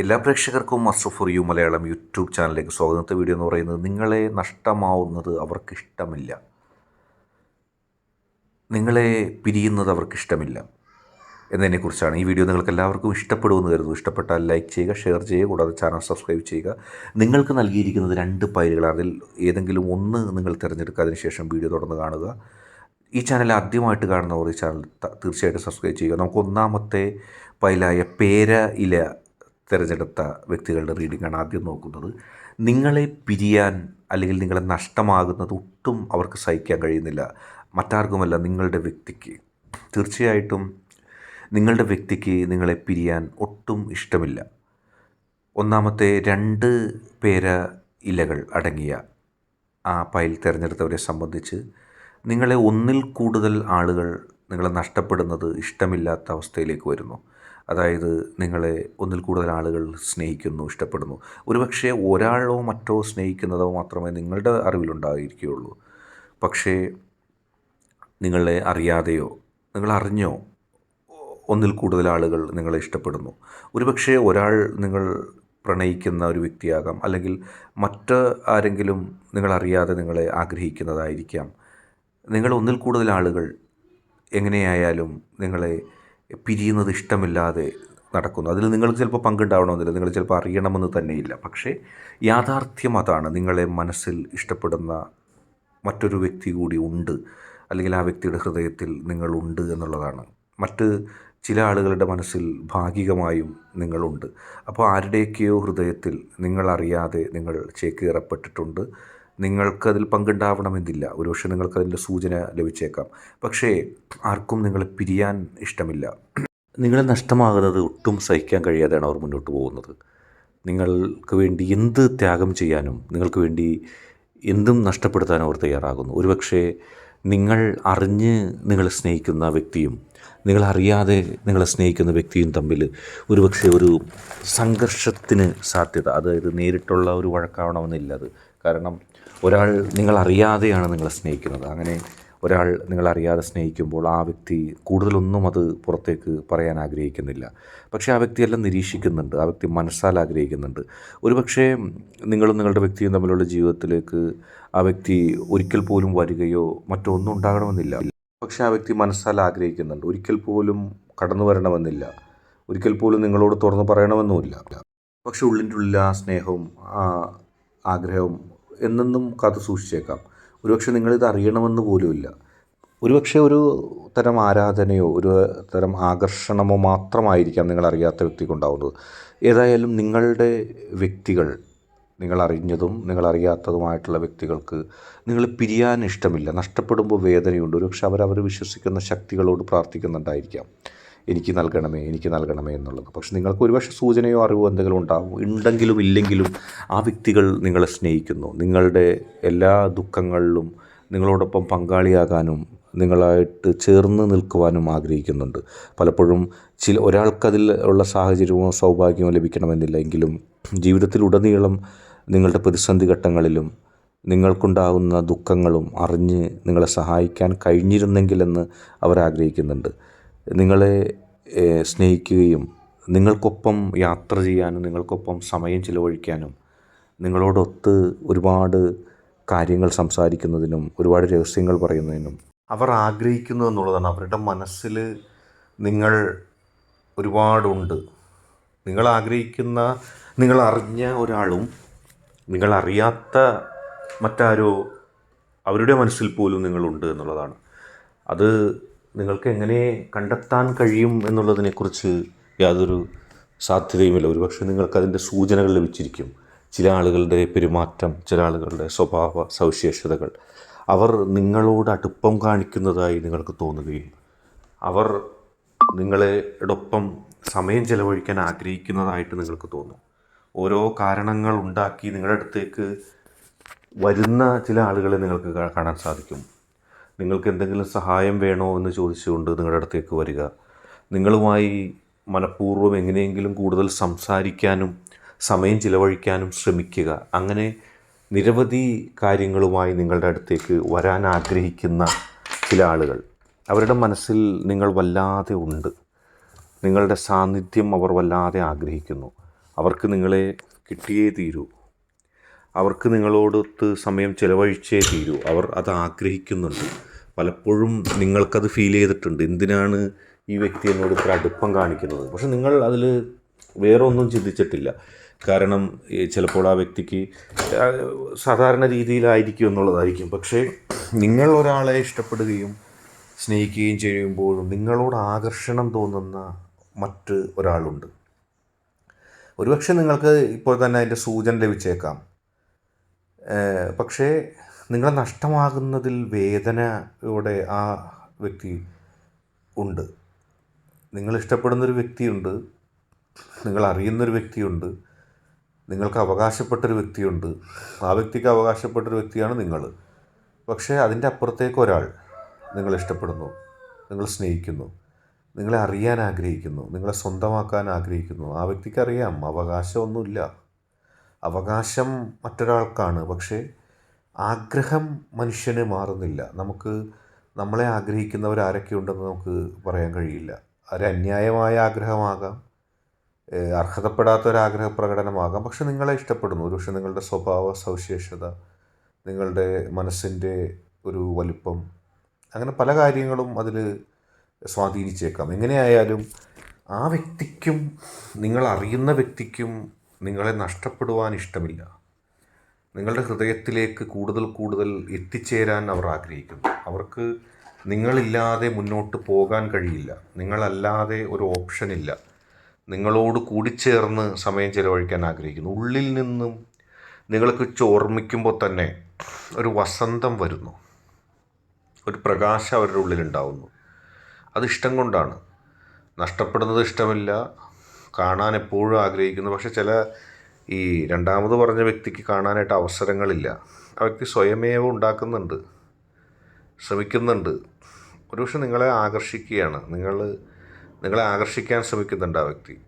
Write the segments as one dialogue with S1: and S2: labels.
S1: എല്ലാ പ്രേക്ഷകർക്കും master four you Malayalam YouTube ചാനലിലേക്ക് സ്വാഗതത്തെ വീഡിയോ എന്ന് പറയുന്നത് നിങ്ങളെ നഷ്ടമാവുന്നത് അവർക്കിഷ്ടമില്ല. നിങ്ങളെ പിരിയുന്നത് അവർക്കിഷ്ടമില്ല. എന്നതിനെക്കുറിച്ചാണ് ഈ വീഡിയോ നിങ്ങൾക്ക് എല്ലാവർക്കും ഇഷ്ടപ്പെടുമെന്ന് കരുതുന്നു. ഇഷ്ടപ്പെട്ടാൽ ലൈക്ക് ചെയ്യുക ഷെയർ ചെയ്യുക കൂടാതെ ചാനൽ സബ്സ്ക്രൈബ് ചെയ്യുക. നിങ്ങൾക്ക് നൽകിയിരിക്കുന്നത് രണ്ട് ഫയലുകളാണ്. അതിൽ ഏതെങ്കിലും ഒന്ന് നിങ്ങൾ തിരഞ്ഞെടുക്കുക അതിനുശേഷം വീഡിയോ തുടർന്ന് കാണുക. ഈ ചാനൽ ആദ്യമായിട്ട് കാണുന്നവർ ഈ ചാനൽ തീർച്ചയായിട്ടും സബ്സ്ക്രൈബ് ചെയ്യുക. നമുക്ക് ഒന്നാമത്തെ പൈലായ പേര ഇല തിരഞ്ഞെടുത്ത വ്യക്തികളുടെ റീഡിങ്ങാണ് ആദ്യം നോക്കുന്നത്. നിങ്ങളെ പിരിയാൻ അല്ലെങ്കിൽ നിങ്ങളെ നഷ്ടമാകുന്നത് ഒട്ടും അവർക്ക് സഹിക്കാൻ കഴിയുന്നില്ല. മറ്റാർക്കുമല്ല നിങ്ങളുടെ വ്യക്തിക്ക്. തീർച്ചയായിട്ടും നിങ്ങളുടെ വ്യക്തിക്ക് നിങ്ങളെ പിരിയാൻ ഒട്ടും ഇഷ്ടമില്ല. ഒന്നാമത്തെ രണ്ട് പേര ഇലകൾ അടങ്ങിയ ആ പൈൽ തിരഞ്ഞെടുത്തവരെ സംബന്ധിച്ച് നിങ്ങളെ ഒന്നിൽ കൂടുതൽ ആളുകൾ നിങ്ങളെ നഷ്ടപ്പെടുന്നത് ഇഷ്ടമില്ലാത്ത അവസ്ഥയിലേക്ക് വരുന്നു. അതായത് നിങ്ങളെ ഒന്നിൽ കൂടുതൽ ആളുകൾ സ്നേഹിക്കുന്നു ഇഷ്ടപ്പെടുന്നു. ഒരുപക്ഷെ ഒരാളോ മറ്റോ സ്നേഹിക്കുന്നതോ മാത്രമേ നിങ്ങളുടെ അറിവിലുണ്ടായിരിക്കുകയുള്ളൂ. പക്ഷേ നിങ്ങളെ അറിയാതെയോ നിങ്ങൾ അറിഞ്ഞോ ഒന്നിൽ കൂടുതൽ ആളുകൾ നിങ്ങളെ ഇഷ്ടപ്പെടുന്നു. ഒരുപക്ഷെ ഒരാൾ നിങ്ങൾ പ്രണയിക്കുന്ന ഒരു വ്യക്തിയാകാം അല്ലെങ്കിൽ മറ്റ് ആരെങ്കിലും നിങ്ങളറിയാതെ നിങ്ങളെ ആഗ്രഹിക്കുന്നതായിരിക്കാം. നിങ്ങൾ ഒന്നിൽ കൂടുതൽ ആളുകൾ എങ്ങനെയായാലും നിങ്ങളെ പിരിയുന്നത് ഇഷ്ടമില്ലാതെ നടക്കുന്നു. അതിൽ നിങ്ങൾക്ക് ചിലപ്പോൾ പങ്കുണ്ടാവണമെന്നില്ല നിങ്ങൾ ചിലപ്പോൾ അറിയണമെന്ന് തന്നെയില്ല. പക്ഷേ യാഥാർത്ഥ്യം അതാണ്. നിങ്ങളെ മനസ്സിൽ ഇഷ്ടപ്പെടുന്ന മറ്റൊരു വ്യക്തി കൂടി ഉണ്ട്. അല്ലെങ്കിൽ ആ വ്യക്തിയുടെ ഹൃദയത്തിൽ നിങ്ങളുണ്ട് എന്നുള്ളതാണ്. മറ്റ് ചില ആളുകളുടെ മനസ്സിൽ ഭാഗികമായും നിങ്ങളുണ്ട്. അപ്പോൾ ആരുടെയൊക്കെയോ ഹൃദയത്തിൽ നിങ്ങളറിയാതെ നിങ്ങൾ ചേക്കേറപ്പെട്ടിട്ടുണ്ട്. നിങ്ങൾക്കതിൽ പങ്കുണ്ടാവണമെന്നില്ല. ഒരുപക്ഷെ നിങ്ങൾക്കതിന്റെ സൂചന ലഭിച്ചേക്കാം. പക്ഷേ ആർക്കും നിങ്ങളെ പിരിയാൻ ഇഷ്ടമില്ല. നിങ്ങളെ നഷ്ടമാകുന്നത് ഒട്ടും സഹിക്കാൻ കഴിയാതെയാണ് അവർ മുന്നോട്ട് പോകുന്നത്. നിങ്ങൾക്ക് വേണ്ടി എന്ത് ത്യാഗം ചെയ്യാനും നിങ്ങൾക്ക് വേണ്ടി എന്തും നഷ്ടപ്പെടുത്താനും അവർ തയ്യാറാകുന്നു. ഒരുപക്ഷെ നിങ്ങൾ അറിഞ്ഞ് നിങ്ങളെ സ്നേഹിക്കുന്ന വ്യക്തിയും നിങ്ങളറിയാതെ നിങ്ങളെ സ്നേഹിക്കുന്ന വ്യക്തിയും തമ്മിൽ ഒരുപക്ഷെ ഒരു സംഘർഷത്തിന് സാധ്യത അതായത് നേരിട്ടുള്ള ഒരു വഴക്കാവണമെന്നില്ല അത്. കാരണം ഒരാൾ നിങ്ങൾ അറിയാതെയാണ് നിങ്ങളെ സ്നേഹിക്കുന്നത്. അങ്ങനെ ഒരാൾ നിങ്ങളറിയാതെ സ്നേഹിക്കുമ്പോൾ ആ വ്യക്തി കൂടുതലൊന്നും അത് പുറത്തേക്ക് പറയാൻ ആഗ്രഹിക്കുന്നില്ല. പക്ഷേ ആ വ്യക്തിയെല്ലാം നിരീക്ഷിക്കുന്നുണ്ട്. ആ വ്യക്തി മനസ്സാൽ ആഗ്രഹിക്കുന്നുണ്ട്. ഒരുപക്ഷേ നിങ്ങളും നിങ്ങളുടെ വ്യക്തിയും തമ്മിലുള്ള ജീവിതത്തിലേക്ക് ആ വ്യക്തി ഒരിക്കൽ പോലും വരികയോ മറ്റോ ഒന്നും ഉണ്ടാകണമെന്നില്ല. പക്ഷേ ആ വ്യക്തി മനസ്സാൽ ആഗ്രഹിക്കുന്നുണ്ട്. ഒരിക്കൽ പോലും കടന്നു വരണമെന്നില്ല. ഒരിക്കൽ പോലും നിങ്ങളോട് തുറന്നു പറയണമെന്നുമില്ല. പക്ഷെ ഉള്ളിന്റെ ഉള്ളിൽ ആ സ്നേഹവും ആ ആഗ്രഹവും എന്നെന്നും കാത്തു സൂക്ഷിച്ചേക്കാം. ഒരുപക്ഷെ നിങ്ങളിത് അറിയണമെന്ന് പോലുമില്ല ഒരുപക്ഷെ ഒരു തരം ആരാധനയോ ഒരു തരം ആകർഷണമോ മാത്രമായിരിക്കാം നിങ്ങൾ അറിയാത്ത വ്യക്തിക്കുണ്ടാവുന്നത്. ഏതായാലും നിങ്ങളുടെ വ്യക്തികൾ നിങ്ങൾ അറിഞ്ഞതും നിങ്ങൾ അറിയാത്തതുമായിട്ടുള്ള വ്യക്തികൾക്ക് നിങ്ങൾ പിരിയാൻ ഇഷ്ടമില്ല. നഷ്ടപ്പെടുമ്പോൾ വേദനയുണ്ട്. ഒരുപക്ഷെ അവരവർ വിശ്വസിക്കുന്ന ശക്തികളോട് പ്രാർത്ഥിക്കുന്നുണ്ടായിരിക്കാം. എനിക്ക് നൽകണമേ എനിക്ക് നൽകണമേ എന്നുള്ളത്. പക്ഷെ നിങ്ങൾക്ക് ഒരുപക്ഷെ സൂചനയോ അറിവോ എന്തെങ്കിലും ഉണ്ടാവും. ഉണ്ടെങ്കിലും ഇല്ലെങ്കിലും ആ വ്യക്തികൾ നിങ്ങളെ സ്നേഹിക്കുന്നു. നിങ്ങളുടെ എല്ലാ ദുഃഖങ്ങളിലും നിങ്ങളോടൊപ്പം പങ്കാളിയാകാനും നിങ്ങളായിട്ട് ചേർന്ന് നിൽക്കുവാനും ആഗ്രഹിക്കുന്നുണ്ട്. പലപ്പോഴും ചില ഒരാൾക്കതിൽ ഉള്ള സാഹചര്യമോ സൗഭാഗ്യമോ ലഭിക്കണമെന്നില്ല. എങ്കിലും ജീവിതത്തിലുടനീളം നിങ്ങളുടെ പ്രതിസന്ധി ഘട്ടങ്ങളിലും നിങ്ങൾക്കുണ്ടാകുന്ന ദുഃഖങ്ങളും അറിഞ്ഞ് നിങ്ങളെ സഹായിക്കാൻ കഴിഞ്ഞിരുന്നെങ്കിലെന്ന് അവർ ആഗ്രഹിക്കുന്നുണ്ട്. നിങ്ങളെ സ്നേഹിക്കുകയും നിങ്ങൾക്കൊപ്പം യാത്ര ചെയ്യാനും നിങ്ങൾക്കൊപ്പം സമയം ചിലവഴിക്കാനും നിങ്ങളോടൊത്ത് ഒരുപാട് കാര്യങ്ങൾ സംസാരിക്കുന്നതിനും ഒരുപാട് രഹസ്യങ്ങൾ പറയുന്നതിനും അവർ ആഗ്രഹിക്കുന്നു എന്നുള്ളതാണ്. അവരുടെ മനസ്സിൽ നിങ്ങൾ ഒരുപാടുണ്ട്. നിങ്ങൾ ആഗ്രഹിക്കുന്ന നിങ്ങൾ അറിഞ്ഞ ഒരാളും നിങ്ങൾ അറിയാത്ത മറ്റാരോ അവരുടെ മനസ്സിൽ പോലും നിങ്ങളുണ്ട് എന്നുള്ളതാണ്. അത് നിങ്ങൾക്ക് എങ്ങനെ കണ്ടെത്താൻ കഴിയും എന്നുള്ളതിനെക്കുറിച്ച് യാതൊരു സാധ്യതയുമില്ല. ഒരുപക്ഷെ നിങ്ങൾക്കതിന്റെ സൂചനകൾ ലഭിച്ചിരിക്കും. ചില ആളുകളുടെ പെരുമാറ്റം ചില ആളുകളുടെ സ്വഭാവ സവിശേഷതകൾ. അവർ നിങ്ങളോട് അടുപ്പം കാണിക്കുന്നതായി നിങ്ങൾക്ക് തോന്നുകയും അവർ നിങ്ങളോടൊപ്പം സമയം ചെലവഴിക്കാൻ ആഗ്രഹിക്കുന്നതായിട്ട് നിങ്ങൾക്ക് തോന്നും. ഓരോ കാരണങ്ങൾ ഉണ്ടാക്കി നിങ്ങളുടെ അടുത്തേക്ക് വരുന്ന ചില ആളുകളെ നിങ്ങൾക്ക് കാണാൻ സാധിക്കും. നിങ്ങൾക്ക് എന്തെങ്കിലും സഹായം വേണോ എന്ന് ചോദിച്ചുകൊണ്ട് നിങ്ങളുടെ അടുത്തേക്ക് വരിക. നിങ്ങളുമായി മനഃപൂർവം എങ്ങനെയെങ്കിലും കൂടുതൽ സംസാരിക്കാനും സമയം ചിലവഴിക്കാനും ശ്രമിക്കുക. അങ്ങനെ നിരവധി കാര്യങ്ങളുമായി നിങ്ങളുടെ അടുത്തേക്ക് വരാൻ ആഗ്രഹിക്കുന്ന ചില ആളുകൾ. അവരുടെ മനസ്സിൽ നിങ്ങൾ വല്ലാതെ ഉണ്ട്. നിങ്ങളുടെ സാന്നിധ്യം അവർ വല്ലാതെ ആഗ്രഹിക്കുന്നു. അവർക്ക് നിങ്ങളെ കിട്ടിയേ തീരൂ. അവർക്ക് നിങ്ങളോടൊത്ത് സമയം ചിലവഴിച്ചേ തീരൂ. അവർ അത് ആഗ്രഹിക്കുന്നുണ്ട്. പലപ്പോഴും നിങ്ങൾക്കത് ഫീൽ ചെയ്തിട്ടുണ്ട്. എന്തിനാണ് ഈ വ്യക്തി എന്നോട് ഇത്ര അടുപ്പം കാണിക്കുന്നത്? പക്ഷെ നിങ്ങൾ അതിൽ വേറെ ഒന്നും ചിന്തിച്ചിട്ടില്ല. കാരണം ചിലപ്പോൾ ആ വ്യക്തിക്ക് സാധാരണ രീതിയിലായിരിക്കും എന്നുള്ളതായിരിക്കും. പക്ഷേ നിങ്ങൾ ഒരാളെ ഇഷ്ടപ്പെടുകയും സ്നേഹിക്കുകയും ചെയ്യുമ്പോഴും നിങ്ങളോട് ആകർഷണം തോന്നുന്ന മറ്റ് ഒരാളുണ്ട്. ഒരുപക്ഷെ നിങ്ങൾക്ക് ഇപ്പോൾ തന്നെ അതിന്റെ സൂചന ലഭിച്ചേക്കാം. പക്ഷേ നിങ്ങൾ നഷ്ടമാകുന്നതിൽ വേദനയോടെ ആ വ്യക്തി ഉണ്ട്. നിങ്ങൾ ഇഷ്ടപ്പെടുന്നൊരു വ്യക്തിയുണ്ട്. നിങ്ങൾ അറിയുന്നൊരു വ്യക്തിയുണ്ട്. നിങ്ങൾക്ക് അവകാശപ്പെട്ടൊരു വ്യക്തിയുണ്ട്. ആ വ്യക്തിക്ക് അവകാശപ്പെട്ടൊരു വ്യക്തിയാണ് നിങ്ങൾ. പക്ഷേ അതിന്റെ അപ്പുറത്തേക്ക് ഒരാൾ നിങ്ങൾ ഇഷ്ടപ്പെടുന്നു. നിങ്ങൾ സ്നേഹിക്കുന്നു. നിങ്ങളെ അറിയാൻ ആഗ്രഹിക്കുന്നു. നിങ്ങളെ സ്വന്തമാക്കാൻ ആഗ്രഹിക്കുന്നു. ആ വ്യക്തിക്ക് അറിയാം. അവകാശമൊന്നുമില്ല. അവകാശം മറ്റൊരാൾക്കാണ്. പക്ഷേ ആഗ്രഹം മനുഷ്യന് മാറുന്നില്ല. നമുക്ക് നമ്മളെ ആഗ്രഹിക്കുന്നവർ ആരൊക്കെയുണ്ടെന്ന് നമുക്ക് പറയാൻ കഴിയില്ല. ഒരു അന്യായമായ ആഗ്രഹമാകാം അർഹതപ്പെടാത്ത ഒരു ആഗ്രഹ പ്രകടനമാകാം. പക്ഷെ നിങ്ങളെ ഇഷ്ടപ്പെടുന്നു. ഒരു പക്ഷെ നിങ്ങളുടെ സ്വഭാവ സവിശേഷത നിങ്ങളുടെ മനസ്സിന്റെ ഒരു വലിപ്പം അങ്ങനെ പല കാര്യങ്ങളും അതിൽ സ്വാധീനിച്ചേക്കാം. എങ്ങനെയായാലും ആ വ്യക്തിക്കും നിങ്ങളറിയുന്ന വ്യക്തിക്കും നിങ്ങളെ നഷ്ടപ്പെടുവാൻ ഇഷ്ടമില്ല. നിങ്ങളുടെ ഹൃദയത്തിലേക്ക് കൂടുതൽ കൂടുതൽ എത്തിച്ചേരാൻ അവർ ആഗ്രഹിക്കുന്നു. അവർക്ക് നിങ്ങളില്ലാതെ മുന്നോട്ട് പോകാൻ കഴിയില്ല. നിങ്ങളല്ലാതെ ഒരു ഓപ്ഷൻ ഇല്ല. നിങ്ങളോട് കൂടിച്ചേർന്ന് സമയം ചിലവഴിക്കാൻ ആഗ്രഹിക്കുന്നു. ഉള്ളിൽ നിന്നും നിങ്ങൾക്ക് ചോർമ്മിക്കുമ്പോൾ തന്നെ ഒരു വസന്തം വരുന്നു. ഒരു പ്രകാശം അവരുടെ ഉള്ളിലുണ്ടാവുന്നു അത് ഇഷ്ടം കൊണ്ടാണ്. നഷ്ടപ്പെടുന്നത് ഇഷ്ടമില്ല. കാണാൻ എപ്പോഴും ആഗ്രഹിക്കുന്നു. പക്ഷെ ചില ഈ രണ്ടാമത് പറഞ്ഞ വ്യക്തിക്ക് കാണാനായിട്ട് അവസരങ്ങളില്ല. ആ വ്യക്തി സ്വയമേവ ഉണ്ടാക്കുന്നുണ്ട് ശ്രമിക്കുന്നുണ്ട്. ഒരുപക്ഷെ നിങ്ങളെ ആകർഷിക്കുകയാണ്. നിങ്ങൾ നിങ്ങളെ ആകർഷിക്കാൻ ശ്രമിക്കുന്നുണ്ട് ആ വ്യക്തി.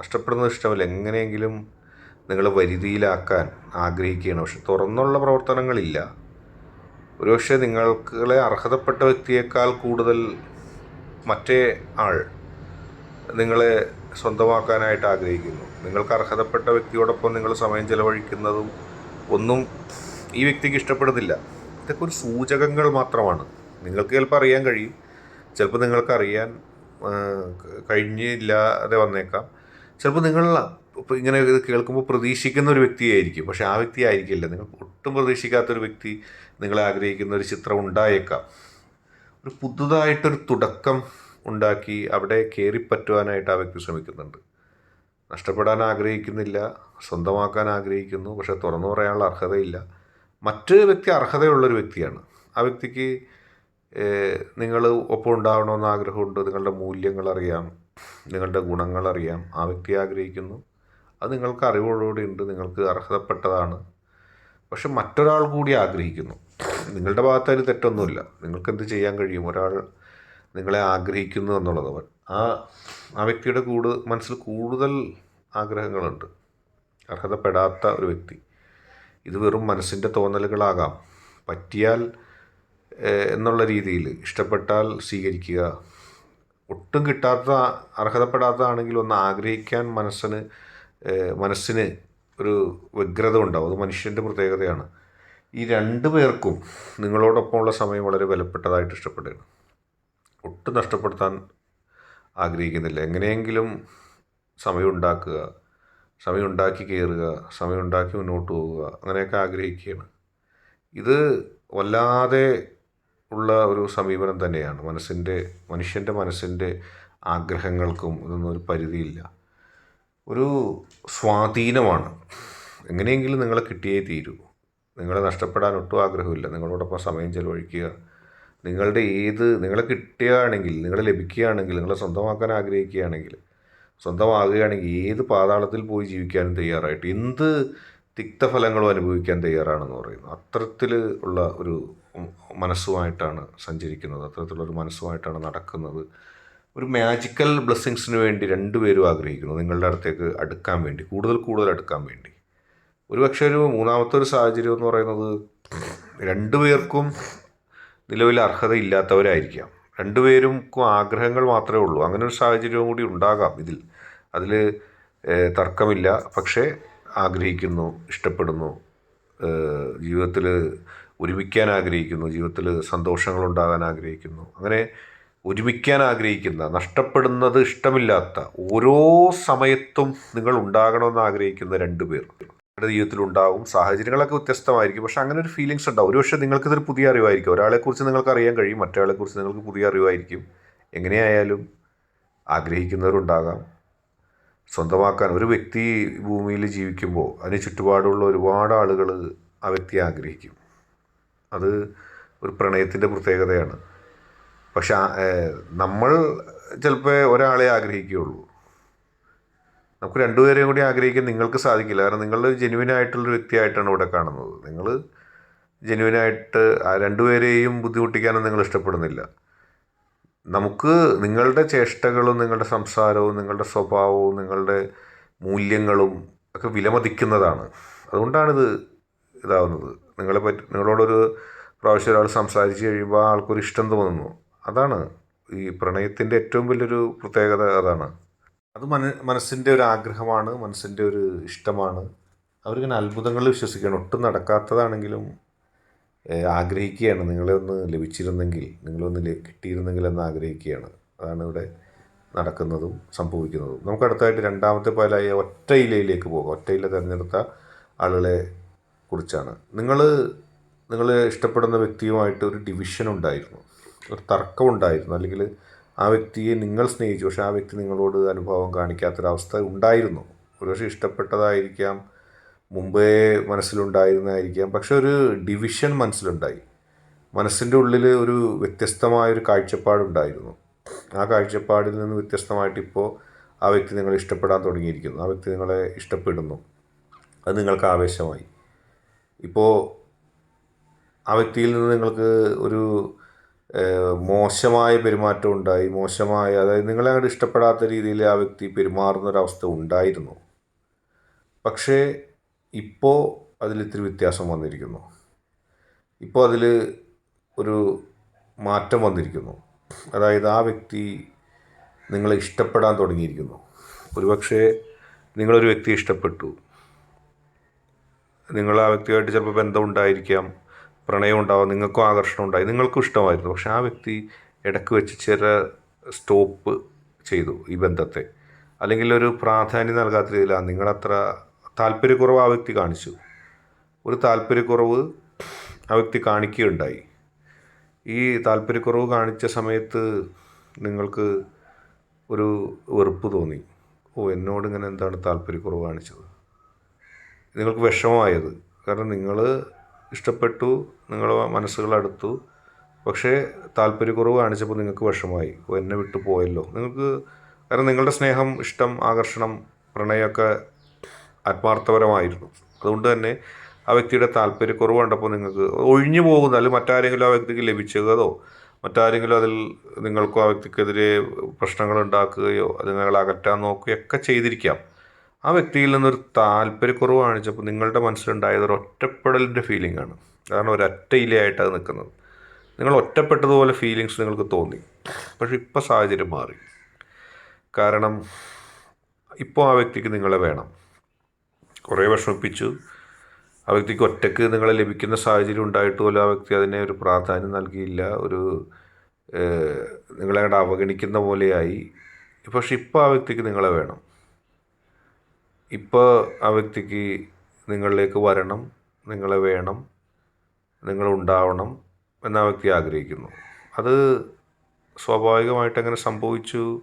S1: നഷ്ടപ്പെടുന്നത് ഇഷ്ടമല്ല. എങ്ങനെയെങ്കിലും നിങ്ങളെ വരുതിയിലാക്കാൻ ആഗ്രഹിക്കുകയാണ്. പക്ഷെ തുറന്നുള്ള പ്രവർത്തനങ്ങളില്ല. ഒരുപക്ഷെ നിങ്ങളെ അർഹതപ്പെട്ട വ്യക്തിയേക്കാൾ കൂടുതൽ മറ്റേ ആൾ നിങ്ങളെ സ്വന്തമാക്കാനായിട്ട് ആഗ്രഹിക്കുന്നു നിങ്ങൾക്ക് അർഹതപ്പെട്ട വ്യക്തിയോടൊപ്പം നിങ്ങൾ സമയം ചെലവഴിക്കുന്നതും ഒന്നും ഈ വ്യക്തിക്ക് ഇഷ്ടപ്പെടുന്നില്ല. ഇതൊക്കെ ഒരു സൂചകങ്ങൾ മാത്രമാണ്. നിങ്ങൾക്ക് ചിലപ്പോൾ അറിയാൻ കഴിയും. ചിലപ്പോൾ നിങ്ങൾക്ക് അറിയാൻ കഴിഞ്ഞില്ലാതെ വന്നേക്കാം. ചിലപ്പോൾ നിങ്ങൾ ഇപ്പോൾ ഇങ്ങനെ ഇത് കേൾക്കുമ്പോൾ പ്രതീക്ഷിക്കുന്ന ഒരു വ്യക്തിയായിരിക്കും. പക്ഷേ ആ വ്യക്തി ആയിരിക്കില്ല. നിങ്ങൾ ഒട്ടും പ്രതീക്ഷിക്കാത്തൊരു വ്യക്തി നിങ്ങളെ ആഗ്രഹിക്കുന്ന ഒരു ചിത്രം ഉണ്ടായേക്കാം. ഒരു പുതുതായിട്ടൊരു തുടക്കം ഉണ്ടാക്കി അവിടെ കയറിപ്പറ്റുവാനായിട്ട് ആ വ്യക്തി ശ്രമിക്കുന്നുണ്ട്. നഷ്ടപ്പെടാൻ ആഗ്രഹിക്കുന്നില്ല സ്വന്തമാക്കാൻ ആഗ്രഹിക്കുന്നു പക്ഷെ തുറന്നു പറയാനുള്ള അർഹതയില്ല. മറ്റൊരു വ്യക്തി അർഹതയുള്ളൊരു വ്യക്തിയാണ്. ആ വ്യക്തിക്ക് നിങ്ങൾ ഒപ്പം ഉണ്ടാവണമെന്ന് ആഗ്രഹമുണ്ട് നിങ്ങളുടെ മൂല്യങ്ങൾ അറിയാം നിങ്ങളുടെ ഗുണങ്ങൾ അറിയാം ആ വ്യക്തി ആഗ്രഹിക്കുന്നു. അത് നിങ്ങൾക്ക് അറിവോടുകൂടി ഉണ്ട് നിങ്ങൾക്ക് അർഹതപ്പെട്ടതാണ്. പക്ഷെ മറ്റൊരാൾ കൂടി ആഗ്രഹിക്കുന്നു. നിങ്ങളുടെ ഭാഗത്ത് അതിൽ തെറ്റൊന്നുമില്ല. നിങ്ങൾക്ക് എന്ത് ചെയ്യാൻ കഴിയും? ഒരാൾ നിങ്ങളെ ആഗ്രഹിക്കുന്നു എന്നുള്ളത് ആ ആ വ്യക്തിയുടെ കൂടു മനസ്സിൽ കൂടുതൽ ആഗ്രഹങ്ങളുണ്ട്. അർഹതപ്പെടാത്ത ഒരു വ്യക്തി. ഇത് വെറും മനസ്സിന്റെ തോന്നലുകളാകാം. പറ്റിയാൽ എന്നുള്ള രീതിയിൽ ഇഷ്ടപ്പെട്ടാൽ സ്വീകരിക്കുക. ഒട്ടും കിട്ടാത്ത അർഹതപ്പെടാത്തതാണെങ്കിൽ ഒന്ന് ആഗ്രഹിക്കാൻ മനസ്സിന് മനസ്സിന് ഒരു വ്യഗ്രത ഉണ്ടാവും. അത് മനുഷ്യന്റെ പ്രത്യേകതയാണ്. ഈ രണ്ട് പേർക്കും നിങ്ങളോടൊപ്പമുള്ള സമയം വളരെ വിലപ്പെട്ടതായിട്ട് ഇഷ്ടപ്പെടുകയാണ്. ഒട്ടും നഷ്ടപ്പെടുത്താൻ ആഗ്രഹിക്കുന്നില്ല. എങ്ങനെയെങ്കിലും സമയമുണ്ടാക്കുക സമയമുണ്ടാക്കി കയറുക സമയമുണ്ടാക്കി മുന്നോട്ട് പോവുക അങ്ങനെയൊക്കെ ആഗ്രഹിക്കുകയാണ്. ഇത് വല്ലാതെ ഉള്ള ഒരു സമീപനം തന്നെയാണ്. മനസ്സിന്റെ മനുഷ്യന്റെ മനസ്സിന്റെ ആഗ്രഹങ്ങൾക്കും ഇതൊന്നും ഒരു പരിധിയില്ല. ഒരു സ്വാധീനമാണ്. എങ്ങനെയെങ്കിലും നിങ്ങളെ കിട്ടിയേ തീരൂ. നിങ്ങളെ നഷ്ടപ്പെടാൻ ഒട്ടും ആഗ്രഹമില്ല നിങ്ങളോടൊപ്പം സമയം ചെലവഴിക്കുക നിങ്ങളുടെ ഏത് നിങ്ങളെ കിട്ടുകയാണെങ്കിൽ നിങ്ങളെ ലഭിക്കുകയാണെങ്കിൽ നിങ്ങളെ സ്വന്തമാക്കാൻ ആഗ്രഹിക്കുകയാണെങ്കിൽ സ്വന്തമാകുകയാണെങ്കിൽ ഏത് പാതാളത്തിൽ പോയി ജീവിക്കാനും തയ്യാറായിട്ട് എന്ത് തിക്തഫലങ്ങളും അനുഭവിക്കാൻ തയ്യാറാണെന്ന് പറയുന്നു. അത്തരത്തിൽ ഉള്ള ഒരു മനസ്സുമായിട്ടാണ് സഞ്ചരിക്കുന്നത്. അത്തരത്തിലുള്ളൊരു മനസ്സുമായിട്ടാണ് നടക്കുന്നത്. ഒരു മാജിക്കൽ ബ്ലെസ്സിങ്സിന് വേണ്ടി രണ്ടുപേരും ആഗ്രഹിക്കുന്നു. നിങ്ങളുടെ അടുത്തേക്ക് അടുക്കാൻ വേണ്ടി കൂടുതൽ കൂടുതൽ അടുക്കാൻ വേണ്ടി. ഒരു പക്ഷേ ഒരു മൂന്നാമത്തെ ഒരു സാഹചര്യം എന്ന് പറയുന്നത് രണ്ടുപേർക്കും നിലവിൽ അർഹതയില്ലാത്തവരായിരിക്കാം. രണ്ടുപേരും ആഗ്രഹങ്ങൾ മാത്രമേ ഉള്ളൂ. അങ്ങനെ ഒരു സാഹചര്യവും കൂടി ഉണ്ടാകാം ഇതിൽ. അതിൽ തർക്കമില്ല. പക്ഷേ ആഗ്രഹിക്കുന്നു ഇഷ്ടപ്പെടുന്നു ജീവിതത്തിൽ ഒരുമിക്കാൻ ആഗ്രഹിക്കുന്നു ജീവിതത്തിൽ സന്തോഷങ്ങൾ സന്തോഷങ്ങളുണ്ടാകാൻ ആഗ്രഹിക്കുന്നു. അങ്ങനെ ഒരുമിക്കാൻ ആഗ്രഹിക്കുന്ന നഷ്ടപ്പെടുന്നത് ഇഷ്ടമില്ലാത്ത ഓരോ സമയത്തും നിങ്ങൾ ഉണ്ടാകണമെന്ന് ആഗ്രഹിക്കുന്ന രണ്ട് പേർ നിങ്ങളുടെ ജീവിതത്തിൽ ഉണ്ടാവും സാഹചര്യങ്ങളൊക്കെ വ്യത്യസ്തമായിരിക്കും. പക്ഷെ അങ്ങനെ ഒരു ഫീലിങ്സ് ഉണ്ടാവും. ഒരുപക്ഷെ നിങ്ങൾക്കിതൊരു പുതിയ അറിവായിരിക്കും. ഒരാളെക്കുറിച്ച് നിങ്ങൾക്ക് അറിയാൻ കഴിയും. മറ്റൊരാളെക്കുറിച്ച് നിങ്ങൾക്ക് പുതിയ അറിവായിരിക്കും. എങ്ങനെയായാലും ആഗ്രഹിക്കുന്നവരുണ്ടാകാം. സ്വന്തമാക്കാൻ ഒരു വ്യക്തി ഭൂമിയിൽ ജീവിക്കുമ്പോൾ അതിന് ചുറ്റുപാടുള്ള ഒരുപാട് ആളുകൾ ആ വ്യക്തിയെ ആഗ്രഹിക്കും. അത് ഒരു പ്രണയത്തിന്റെ പ്രത്യേകതയാണ്. പക്ഷെ നമ്മൾ ചിലപ്പോൾ ഒരാളെ ആഗ്രഹിക്കുകയുള്ളൂ. നമുക്ക് രണ്ടുപേരെയും കൂടി ആഗ്രഹിക്കാൻ നിങ്ങൾക്ക് സാധിക്കില്ല. കാരണം നിങ്ങളൊരു ജെനുവിൻ ആയിട്ടുള്ളൊരു വ്യക്തിയായിട്ടാണ് ഇവിടെ കാണുന്നത്. നിങ്ങൾ ജെനുവിനായിട്ട് ആ രണ്ടുപേരെയും ബുദ്ധിമുട്ടിക്കാനും നിങ്ങൾ ഇഷ്ടപ്പെടുന്നില്ല. നമുക്ക് നിങ്ങളുടെ ചേഷ്ടകളും നിങ്ങളുടെ സംസാരവും നിങ്ങളുടെ സ്വഭാവവും നിങ്ങളുടെ മൂല്യങ്ങളും ഒക്കെ വിലമതിക്കുന്നതാണ്. അതുകൊണ്ടാണിത് ഇതാവുന്നത്. നിങ്ങളെ പറ്റി നിങ്ങളോടൊരു പ്രാവശ്യം ഒരാൾ സംസാരിച്ച് കഴിയുമ്പോൾ ആൾക്കൊരു ഇഷ്ടം തോന്നുന്നു. അതാണ് ഈ പ്രണയത്തിന്റെ ഏറ്റവും വലിയൊരു പ്രത്യേകത. അതാണ്. അത് മന മനസ്സിന്റെ ഒരു ആഗ്രഹമാണ് മനസ്സിന്റെ ഒരു ഇഷ്ടമാണ്. അവരിങ്ങനെ അത്ഭുതങ്ങളിൽ വിശ്വസിക്കുകയാണ്. ഒട്ടും നടക്കാത്തതാണെങ്കിലും ആഗ്രഹിക്കുകയാണ്. നിങ്ങളെ ഒന്ന് ലഭിച്ചിരുന്നെങ്കിൽ നിങ്ങളൊന്ന് കിട്ടിയിരുന്നെങ്കിൽ എന്ന് ആഗ്രഹിക്കുകയാണ്. അതാണ് ഇവിടെ നടക്കുന്നതും സംഭവിക്കുന്നതും. നമുക്ക് അടുത്തായിട്ട് രണ്ടാമത്തെ പാലായ ഒറ്റ ഇലയിലേക്ക് പോകാം. ഒറ്റ ഇല തിരഞ്ഞെടുത്ത ആളുകളെ കുറിച്ചാണ്. നിങ്ങൾ നിങ്ങൾ ഇഷ്ടപ്പെടുന്ന വ്യക്തിയുമായിട്ട് ഒരു ഡിവിഷൻ ഉണ്ടായിരുന്നു. ഒരു തർക്കം ഉണ്ടായിരുന്നു അല്ലെങ്കിൽ ആ വ്യക്തിയെ നിങ്ങൾ സ്നേഹിച്ചു. പക്ഷേ ആ വ്യക്തി നിങ്ങളോട് അനുഭവം കാണിക്കാത്തൊരവസ്ഥ ഉണ്ടായിരുന്നു. ഒരുപക്ഷെ ഇഷ്ടപ്പെട്ടതായിരിക്കാം മുമ്പേ മനസ്സിലുണ്ടായിരുന്നതായിരിക്കാം. പക്ഷെ ഒരു ഡിവിഷൻ മനസ്സിലുണ്ടായി. മനസ്സിന്റെ ഉള്ളിൽ ഒരു വ്യത്യസ്തമായൊരു കാഴ്ചപ്പാടുണ്ടായിരുന്നു. ആ കാഴ്ചപ്പാടിൽ നിന്ന് വ്യത്യസ്തമായിട്ട് ഇപ്പോൾ ആ വ്യക്തി നിങ്ങളെ ഇഷ്ടപ്പെടാൻ തുടങ്ങിയിരിക്കുന്നു. ആ വ്യക്തി നിങ്ങളെ ഇഷ്ടപ്പെടുന്നു. അത് നിങ്ങൾക്ക് ആവേശമായി. ഇപ്പോൾ ആ വ്യക്തിയിൽ നിന്ന് നിങ്ങൾക്ക് ഒരു മോശമായ പെരുമാറ്റം ഉണ്ടായി. മോശമായ അതായത് നിങ്ങളെ അങ്ങോട്ട് ഇഷ്ടപ്പെടാത്ത രീതിയിൽ ആ വ്യക്തി പെരുമാറുന്നൊരവസ്ഥ ഉണ്ടായിരുന്നു. പക്ഷേ ഇപ്പോൾ അതിലിത്തിരി വ്യത്യാസം വന്നിരിക്കുന്നു. ഇപ്പോൾ അതിൽ ഒരു മാറ്റം വന്നിരിക്കുന്നു. അതായത് ആ വ്യക്തി നിങ്ങളെ ഇഷ്ടപ്പെടാൻ തുടങ്ങിയിരിക്കുന്നു. ഒരുപക്ഷെ നിങ്ങളൊരു വ്യക്തി ഇഷ്ടപ്പെട്ടു. നിങ്ങൾ ആ വ്യക്തിയായിട്ട് ചിലപ്പോൾ ബന്ധം ഉണ്ടായിരിക്കാം. പ്രണയം ഉണ്ടാവാം നിങ്ങൾക്കും ആകർഷണം ഉണ്ടായി. നിങ്ങൾക്കും ഇഷ്ടമായിരുന്നു. പക്ഷെ ആ വ്യക്തി ഇടയ്ക്ക് വെച്ച് ചില സ്റ്റോപ്പ് ചെയ്തു ഈ ബന്ധത്തെ. അല്ലെങ്കിൽ ഒരു പ്രാധാന്യം നൽകാത്ത രീതിയിലാണ് നിങ്ങളത്ര താല്പര്യക്കുറവ് ആ വ്യക്തി കാണിച്ചു. ഒരു താല്പര്യക്കുറവ് ആ വ്യക്തി കാണിക്കുകയുണ്ടായി. ഈ താല്പര്യക്കുറവ് കാണിച്ച സമയത്ത് നിങ്ങൾക്ക് ഒരു വെറുപ്പ് തോന്നി. ഓ എന്നോട് ഇങ്ങനെ എന്താണ് താല്പര്യക്കുറവ് കാണിച്ചത്? നിങ്ങൾക്ക് വിഷമമായത്. കാരണം നിങ്ങൾ ഇഷ്ടപ്പെട്ടു നിങ്ങളുടെ മനസ്സുകൾ അടുത്തു. പക്ഷേ താല്പര്യക്കുറവ് കാണിച്ചപ്പോൾ നിങ്ങൾക്ക് വിഷമമായി. എന്നെ വിട്ടു പോയല്ലോ. നിങ്ങൾക്ക് കാരണം നിങ്ങളുടെ സ്നേഹം ഇഷ്ടം ആകർഷണം പ്രണയമൊക്കെ ആത്മാർത്ഥപരമായിരുന്നു. അതുകൊണ്ട് തന്നെ ആ വ്യക്തിയുടെ താല്പര്യക്കുറവ് കണ്ടപ്പോൾ നിങ്ങൾക്ക് ഒഴിഞ്ഞു പോകുന്ന. അല്ലെങ്കിൽ മറ്റാരെങ്കിലും ആ വ്യക്തിക്ക് ലഭിച്ചതോ? മറ്റാരെങ്കിലും അതിൽ നിങ്ങൾക്കോ ആ വ്യക്തിക്കെതിരെ പ്രശ്നങ്ങൾ ഉണ്ടാക്കുകയോ അത് നിങ്ങളെ അകറ്റാൻ നോക്കുകയൊക്കെ ചെയ്തിരിക്കാം. ആ വ്യക്തിയിൽ നിന്നൊരു താല്പര്യക്കുറവ് കാണിച്ചപ്പോൾ നിങ്ങളുടെ മനസ്സിലുണ്ടായത് ഒരു ഒറ്റപ്പെടലിന്റെ ഫീലിംഗ് ആണ്. കാരണം ഒരു ഒറ്റ ഇലയായിട്ട് അത് നിൽക്കുന്നത്. നിങ്ങൾ ഒറ്റപ്പെട്ടതുപോലെ ഫീലിങ്സ് നിങ്ങൾക്ക് തോന്നി. പക്ഷെ ഇപ്പോൾ സാഹചര്യം മാറി. കാരണം ഇപ്പോൾ ആ വ്യക്തിക്ക് നിങ്ങളെ വേണം. കുറേ വിഷമിപ്പിച്ചു. ആ വ്യക്തിക്ക് ഒറ്റയ്ക്ക് നിങ്ങളെ ലഭിക്കുന്ന സാഹചര്യം ഉണ്ടായിട്ട് പോലും ആ വ്യക്തി അതിനെ ഒരു പ്രാധാന്യം നൽകിയില്ല. ഒരു നിങ്ങളെ അങ്ങോട്ട് അവഗണിക്കുന്ന പോലെയായി. പക്ഷെ ഇപ്പോൾ ആ വ്യക്തിക്ക് നിങ്ങളെ വേണം. ഇപ്പോൾ ആ വ്യക്തിക്ക് നിങ്ങളിലേക്ക് വരണം നിങ്ങളെ വേണം നിങ്ങളുണ്ടാവണം എന്ന് ആ വ്യക്തി ആഗ്രഹിക്കുന്നു. അത് സ്വാഭാവികമായിട്ട് എങ്ങനെ സംഭവിച്ചു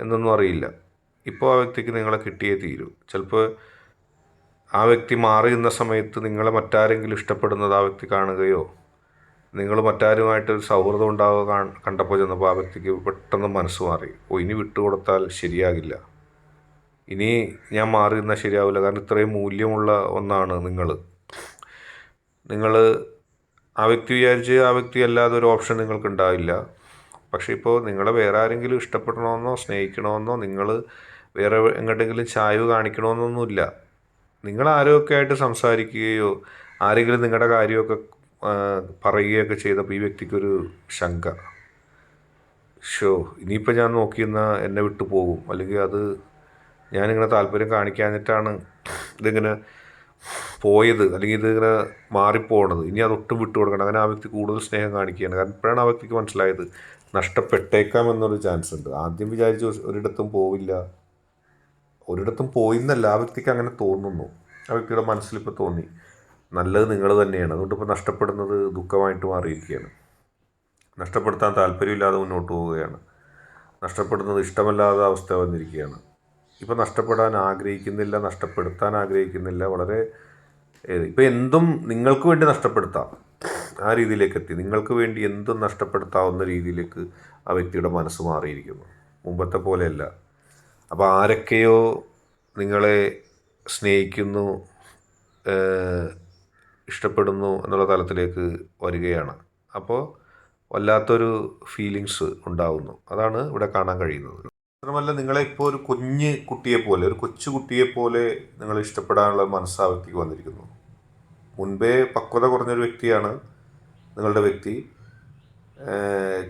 S1: എന്നൊന്നും അറിയില്ല. ഇപ്പോൾ ആ വ്യക്തിക്ക് നിങ്ങളെ കിട്ടിയേ തീരൂ. ചിലപ്പോൾ ആ വ്യക്തി മാറി നിന്ന സമയത്ത് നിങ്ങളെ മറ്റാരെങ്കിലും ഇഷ്ടപ്പെടുന്നത് ആ വ്യക്തി കാണുകയോ നിങ്ങൾ മറ്റാരുമായിട്ട് ഒരു സൗഹൃദം ഉണ്ടാവുക കണ്ടപ്പോൾ ചെന്നപ്പോൾ ആ വ്യക്തിക്ക് പെട്ടെന്ന് മനസ്സ് മാറി. ഓ ഇനി വിട്ടുകൊടുത്താൽ ശരിയാകില്ല. ഇനി ഞാൻ മാറി നിന്നാൽ ശരിയാവില്ല. കാരണം ഇത്രയും മൂല്യമുള്ള ഒന്നാണ് നിങ്ങൾ നിങ്ങൾ ആ വ്യക്തി വിചാരിച്ച് ആ വ്യക്തി അല്ലാതെ ഒരു ഓപ്ഷൻ നിങ്ങൾക്ക് ഉണ്ടാവില്ല പക്ഷേ ഇപ്പോൾ നിങ്ങളെ വേറെ ആരെങ്കിലും ഇഷ്ടപ്പെടണമെന്നോ സ്നേഹിക്കണമെന്നോ നിങ്ങൾ വേറെ എങ്ങോട്ടെങ്കിലും ചായവ് കാണിക്കണമെന്നൊന്നുമില്ല. നിങ്ങൾ ആരോഗ്യമൊക്കെ ആയിട്ട് സംസാരിക്കുകയോ ആരെങ്കിലും നിങ്ങളുടെ കാര്യമൊക്കെ പറയുകയൊക്കെ ചെയ്തപ്പോൾ ഈ വ്യക്തിക്കൊരു ശങ്ക. ഷോ ഇനിയിപ്പോൾ ഞാൻ നോക്കിയെന്നാൽ എന്നെ വിട്ടു പോകും. അല്ലെങ്കിൽ അത്
S2: ഞാനിങ്ങനെ താല്പര്യം കാണിക്കാഞ്ഞിട്ടാണ് ഇതിങ്ങനെ പോയത്. അല്ലെങ്കിൽ ഇതിങ്ങനെ മാറിപ്പോണത്. ഇനി അതൊട്ടും വിട്ടു കൊടുക്കണം അങ്ങനെ ആ വ്യക്തി കൂടുതൽ സ്നേഹം കാണിക്കുകയാണ്. കാരണം ഇപ്പോഴാണ് ആ വ്യക്തിക്ക് മനസ്സിലായത്. നഷ്ടപ്പെട്ടേക്കാം എന്നൊരു ചാൻസ് ഉണ്ട്. ആദ്യം വിചാരിച്ചു ഒരിടത്തും പോവില്ല. ഒരിടത്തും പോയിന്നല്ല. ആ വ്യക്തിക്ക് അങ്ങനെ തോന്നുന്നു. ആ വ്യക്തിയുടെ മനസ്സിലിപ്പോൾ തോന്നി. നല്ലത് നിങ്ങൾ തന്നെയാണ്. അതുകൊണ്ട് ഇപ്പോൾ നഷ്ടപ്പെടുന്നത് ദുഃഖമായിട്ട് മാറിയിരിക്കുകയാണ്. നഷ്ടപ്പെടുത്താൻ താല്പര്യമില്ലാതെ മുന്നോട്ട് പോവുകയാണ്. നഷ്ടപ്പെടുന്നത് ഇഷ്ടമല്ലാതെ അവസ്ഥ വന്നിരിക്കുകയാണ്. ഇപ്പം നഷ്ടപ്പെടാൻ ആഗ്രഹിക്കുന്നില്ല നഷ്ടപ്പെടുത്താൻ ആഗ്രഹിക്കുന്നില്ല വളരെ ഇപ്പം എന്തും നിങ്ങൾക്ക് വേണ്ടി നഷ്ടപ്പെടുത്താം. ആ രീതിയിലേക്ക് എത്തി. നിങ്ങൾക്ക് വേണ്ടി എന്തും നഷ്ടപ്പെടുത്താവുന്ന രീതിയിലേക്ക് ആ വ്യക്തിയുടെ മനസ്സ് മാറിയിരിക്കുന്നു. മുമ്പത്തെ പോലെയല്ല. അപ്പോൾ ആരൊക്കെയോ നിങ്ങളെ സ്നേഹിക്കുന്നു ഇഷ്ടപ്പെടുന്നു എന്നുള്ള തലത്തിലേക്ക് വരികയാണ്. അപ്പോൾ വല്ലാത്തൊരു ഫീലിങ്സ് ഉണ്ടാവുന്നു. അതാണ് ഇവിടെ കാണാൻ കഴിയുന്നത്. മാത്രമല്ല നിങ്ങളെ ഇപ്പോൾ ഒരു കുഞ്ഞ് കുട്ടിയെ പോലെ ഒരു കൊച്ചു കുട്ടിയെ പോലെ നിങ്ങൾ ഇഷ്ടപ്പെടാനുള്ള മനസ്സ് വ്യക്തിക്ക് വന്നിരിക്കുന്നു. മുൻപേ പക്വത കുറഞ്ഞൊരു വ്യക്തിയാണ് നിങ്ങളുടെ വ്യക്തി.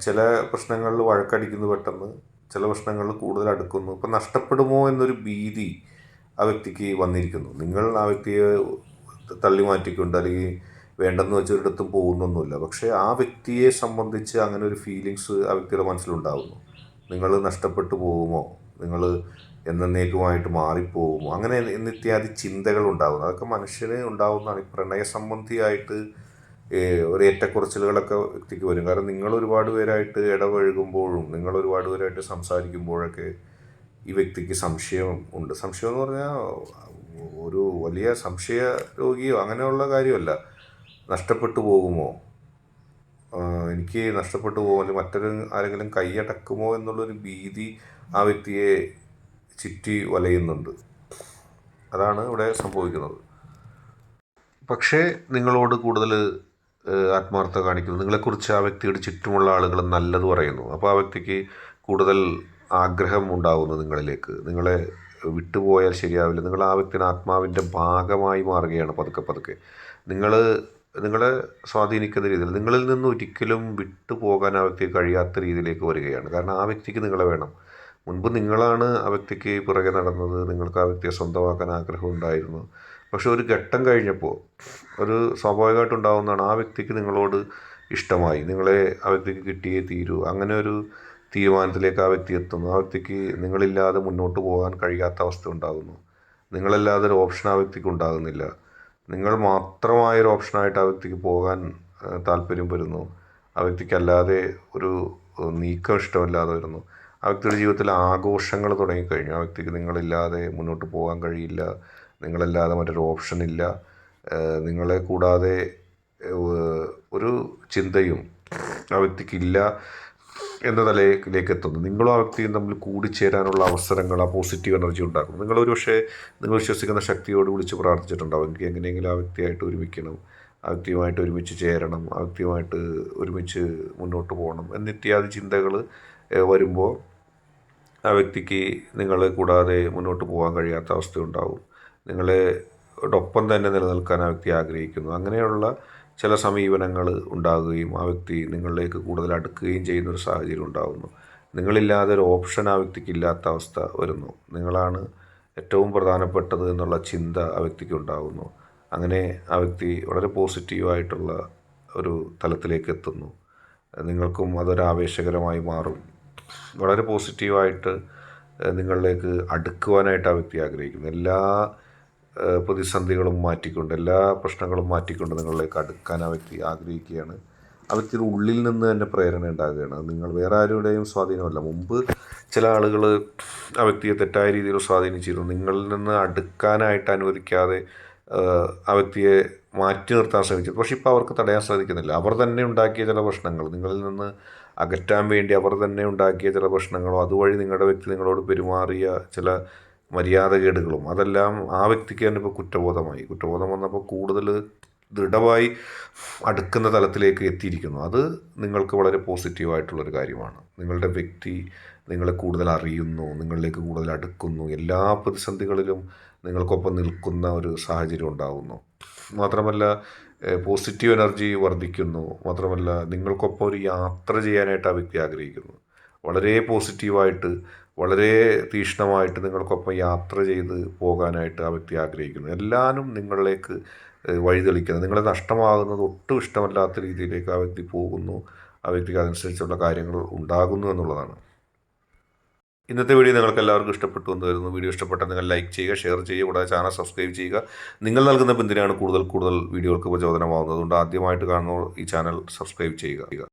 S2: ചില പ്രശ്നങ്ങളിൽ വഴക്കടിക്കുന്നു പെട്ടെന്ന് ചില പ്രശ്നങ്ങളിൽ കൂടുതൽ അടുക്കുന്നു. ഇപ്പം നഷ്ടപ്പെടുമോ എന്നൊരു ഭീതി ആ വ്യക്തിക്ക് വന്നിരിക്കുന്നു. നിങ്ങൾ ആ വ്യക്തിയെ തള്ളി മാറ്റിക്കൊണ്ട് അല്ലെങ്കിൽ വേണ്ടെന്ന് വെച്ചൊരിടത്തും പോകുന്നൊന്നുമില്ല. പക്ഷേ ആ വ്യക്തിയെ സംബന്ധിച്ച് അങ്ങനെ ഒരു ഫീലിങ്സ് ആ വ്യക്തിയുടെ മനസ്സിലുണ്ടാവുന്നു. നിങ്ങൾ നഷ്ടപ്പെട്ടു പോകുമോ? നിങ്ങൾ എന്നേക്കുമായിട്ട് മാറിപ്പോകുമോ? അങ്ങനെ എന്നിത്യാദി ചിന്തകൾ ഉണ്ടാകുന്നു അതൊക്കെ മനുഷ്യന് ഉണ്ടാകുന്നതാണ് ഈ പ്രണയ സംബന്ധിയായിട്ട് ഒരു ഏറ്റക്കുറച്ചിലുകളൊക്കെ വ്യക്തിക്ക് വരും. കാരണം നിങ്ങൾ ഒരുപാട് പേരായിട്ട് ഇടപഴകുമ്പോഴും നിങ്ങൾ ഒരുപാട് പേരായിട്ട് സംസാരിക്കുമ്പോഴൊക്കെ ഈ വ്യക്തിക്ക് സംശയം ഉണ്ട്. സംശയം എന്ന് പറഞ്ഞാൽ ഒരു വലിയ സംശയ രോഗിയോ അങ്ങനെയുള്ള കാര്യമല്ല. നഷ്ടപ്പെട്ടു പോകുമോ? എനിക്ക് നഷ്ടപ്പെട്ടു പോകുമോ? അല്ലെങ്കിൽ മറ്റൊരു ആരെങ്കിലും കൈയടക്കുമോ എന്നുള്ളൊരു ഭീതി ആ വ്യക്തിയെ ചുറ്റി വലയുന്നുണ്ട്. അതാണ് ഇവിടെ സംഭവിക്കുന്നത്. പക്ഷേ നിങ്ങളോട് കൂടുതൽ ആത്മാർത്ഥ കാണിക്കുന്നു. നിങ്ങളെക്കുറിച്ച് ആ വ്യക്തിയുടെ ചുറ്റുമുള്ള ആളുകൾ നല്ലത് പറയുന്നു. അപ്പോൾ ആ വ്യക്തിക്ക് കൂടുതൽ ആഗ്രഹം ഉണ്ടാകുന്നു നിങ്ങളിലേക്ക്. നിങ്ങളെ വിട്ടുപോയാൽ ശരിയാവില്ല. നിങ്ങൾ ആ വ്യക്തിയുടെ ആത്മാവിന്റെ ഭാഗമായി മാറുകയാണ് പതുക്കെ പതുക്കെ. നിങ്ങൾ നിങ്ങളെ സ്വാധീനിക്കുന്ന രീതിയിൽ നിങ്ങളിൽ നിന്ന് ഒരിക്കലും വിട്ടു പോകാൻ ആ വ്യക്തിക്ക് കഴിയാത്ത രീതിയിലേക്ക് വരികയാണ്. കാരണം ആ വ്യക്തിക്ക് നിങ്ങളെ വേണം. മുൻപ് നിങ്ങളാണ് ആ വ്യക്തിക്ക് പുറകെ നടന്നത്. നിങ്ങൾക്ക് ആ വ്യക്തിയെ സ്വന്തമാക്കാൻ ആഗ്രഹം ഉണ്ടായിരുന്നു. പക്ഷെ ഒരു ഘട്ടം കഴിഞ്ഞപ്പോൾ ഒരു സ്വാഭാവികമായിട്ടുണ്ടാകുന്നതാണ് ആ വ്യക്തിക്ക് നിങ്ങളോട് ഇഷ്ടമായി. നിങ്ങളെ ആ വ്യക്തിക്ക് കിട്ടിയേ തീരൂ. അങ്ങനെ ഒരു തീരുമാനത്തിലേക്ക് ആ വ്യക്തി എത്തുന്നു. ആ വ്യക്തിക്ക് നിങ്ങളില്ലാതെ മുന്നോട്ട് പോകാൻ കഴിയാത്ത അവസ്ഥ ഉണ്ടാകുന്നു. നിങ്ങളല്ലാതെ ഒരു ഓപ്ഷൻ ആ വ്യക്തിക്ക് ഉണ്ടാകുന്നില്ല. നിങ്ങൾ മാത്രമായൊരു ഓപ്ഷനായിട്ട് ആ വ്യക്തിക്ക് പോകാൻ താല്പര്യം വരുന്നു. ആ വ്യക്തിക്കല്ലാതെ ഒരു നീക്കം ഇഷ്ടമല്ലാതെ വരുന്നു. ആ വ്യക്തിയുടെ ജീവിതത്തിൽ ആഘോഷങ്ങൾ തുടങ്ങിക്കഴിഞ്ഞു. ആ വ്യക്തിക്ക് നിങ്ങളില്ലാതെ മുന്നോട്ട് പോകാൻ കഴിയില്ല. നിങ്ങളല്ലാതെ മറ്റൊരു ഓപ്ഷൻ ഇല്ല. നിങ്ങളെ കൂടാതെ ഒരു ചിന്തയും ആ വ്യക്തിക്കില്ല. എന്ന നിലയിലേക്ക് എത്തുന്നു. നിങ്ങളും ആ വ്യക്തിയും തമ്മിൽ കൂടിച്ചേരാനുള്ള അവസരങ്ങൾ ആ പോസിറ്റീവ് എനർജി ഉണ്ടാക്കും നിങ്ങൾ ഒരു പക്ഷേ നിങ്ങൾ വിശ്വസിക്കുന്ന ശക്തിയോട് വിളിച്ച് പ്രാർത്ഥിച്ചിട്ടുണ്ടാവും. എനിക്ക് എങ്ങനെയെങ്കിലും ആ വ്യക്തിയായിട്ട് ഒരുമിക്കണം ആ വ്യക്തിയുമായിട്ട് ഒരുമിച്ച് ചേരണം ആ വ്യക്തിയുമായിട്ട് ഒരുമിച്ച് മുന്നോട്ട് പോകണം എന്നിത്യാദി ചിന്തകൾ വരുമ്പോൾ ആ വ്യക്തിക്ക് നിങ്ങളെ കൂടാതെ മുന്നോട്ട് പോകാൻ കഴിയാത്ത അവസ്ഥയുണ്ടാവും. നിങ്ങളെ ഒപ്പം തന്നെ നിലനിൽക്കാൻ ആ വ്യക്തി ആഗ്രഹിക്കുന്നു. അങ്ങനെയുള്ള ചില സമീപനങ്ങൾ ഉണ്ടാകുകയും ആ വ്യക്തി നിങ്ങളിലേക്ക് കൂടുതൽ അടുക്കുകയും ചെയ്യുന്ന ഒരു സാഹചര്യം ഉണ്ടാകുന്നു നിങ്ങളില്ലാതെ ഒരു ഓപ്ഷൻ ആ വ്യക്തിക്ക് ഇല്ലാത്ത അവസ്ഥ വരുന്നു. നിങ്ങളാണ് ഏറ്റവും പ്രധാനപ്പെട്ടത് എന്നുള്ള ചിന്ത ആ വ്യക്തിക്ക് ഉണ്ടാകുന്നു അങ്ങനെ ആ വ്യക്തി വളരെ പോസിറ്റീവായിട്ടുള്ള ഒരു തലത്തിലേക്ക് എത്തുന്നു. നിങ്ങൾക്കും അതൊരു ആവേശകരമായി മാറും. വളരെ പോസിറ്റീവായിട്ട് നിങ്ങളിലേക്ക് അടുക്കുവാനായിട്ട് ആ വ്യക്തി ആഗ്രഹിക്കുന്നു. എല്ലാ പ്രതിസന്ധികളും മാറ്റിക്കൊണ്ട് എല്ലാ പ്രശ്നങ്ങളും മാറ്റിക്കൊണ്ട് നിങ്ങളിലേക്ക് അടുക്കാൻ ആ വ്യക്തി ആഗ്രഹിക്കുകയാണ്. ആ വ്യക്തിയുടെ ഉള്ളിൽ നിന്ന് തന്നെ പ്രേരണ ഉണ്ടാകുകയാണ്. നിങ്ങൾ വേറെ ആരുടെയും സ്വാധീനമല്ല. മുമ്പ് ചില ആളുകൾ ആ വ്യക്തിയെ തെറ്റായ രീതിയിൽ സ്വാധീനിച്ചിരുന്നു. നിങ്ങളിൽ നിന്ന് അടുക്കാനായിട്ട് അനുവദിക്കാതെ ആ വ്യക്തിയെ മാറ്റി നിർത്താൻ ശ്രമിച്ചു പക്ഷേ ഇപ്പോൾ അവർക്ക് തടയാൻ സാധിക്കുന്നില്ല. അവർ തന്നെ ഉണ്ടാക്കിയ ചില പ്രശ്നങ്ങൾ നിങ്ങളിൽ നിന്ന് അകറ്റാൻ വേണ്ടി അവർ തന്നെ ഉണ്ടാക്കിയ ചില പ്രശ്നങ്ങളോ അതുവഴി നിങ്ങളുടെ വ്യക്തി നിങ്ങളോട് പെരുമാറിയ ചില മര്യാദകേടുകളും. അതെല്ലാം ആ വ്യക്തിക്ക് തന്നെ ഇപ്പോൾ കുറ്റബോധമായി. കുറ്റബോധം വന്നപ്പോൾ കൂടുതൽ ദൃഢമായി അടുക്കുന്ന തലത്തിലേക്ക് എത്തിയിരിക്കുന്നു. അത് നിങ്ങൾക്ക് വളരെ പോസിറ്റീവായിട്ടുള്ളൊരു കാര്യമാണ്. നിങ്ങളുടെ വ്യക്തി നിങ്ങളെ കൂടുതൽ അറിയുന്നു നിങ്ങളിലേക്ക് കൂടുതൽ അടുക്കുന്നു എല്ലാ പ്രതിസന്ധികളിലും നിങ്ങൾക്കൊപ്പം നിൽക്കുന്ന ഒരു സാഹചര്യം ഉണ്ടാകുന്നു മാത്രമല്ല പോസിറ്റീവ് എനർജി വർദ്ധിക്കുന്നു. മാത്രമല്ല നിങ്ങൾക്കൊപ്പം ഒരു യാത്ര ചെയ്യാനായിട്ട് ആ വ്യക്തി ആഗ്രഹിക്കുന്നു. വളരെ പോസിറ്റീവായിട്ട് വളരെ തീക്ഷ്ണമായിട്ട് നിങ്ങൾക്കൊപ്പം യാത്ര ചെയ്ത് പോകാനായിട്ട് ആ വ്യക്തി ആഗ്രഹിക്കുന്നു. എല്ലാവരും നിങ്ങളിലേക്ക് വഴിതെളിക്കുന്നത് നിങ്ങളെ നഷ്ടമാകുന്നത് ഒട്ടും ഇഷ്ടമല്ലാത്ത രീതിയിലേക്ക് ആ വ്യക്തി പോകുന്നു. ആ വ്യക്തിക്ക് അതനുസരിച്ചുള്ള കാര്യങ്ങൾ ഉണ്ടാകുന്നു എന്നുള്ളതാണ്. ഇന്നത്തെ വീഡിയോ നിങ്ങൾക്ക് എല്ലാവർക്കും ഇഷ്ടപ്പെട്ടു എന്ന് വരുന്നു വീഡിയോ ഇഷ്ടപ്പെട്ടാൽ നിങ്ങൾ ലൈക്ക് ചെയ്യുക ഷെയർ ചെയ്യുക കൂടാതെ ചാനൽ സബ്സ്ക്രൈബ് ചെയ്യുക. നിങ്ങൾ നൽകുന്ന പിന്തുണയാണ് കൂടുതൽ കൂടുതൽ വീഡിയോകൾക്ക് പ്രചോദനമാകുന്നത് അതുകൊണ്ട് ആദ്യമായിട്ട് കാണുന്നവർ ഈ ചാനൽ സബ്സ്ക്രൈബ് ചെയ്യുക.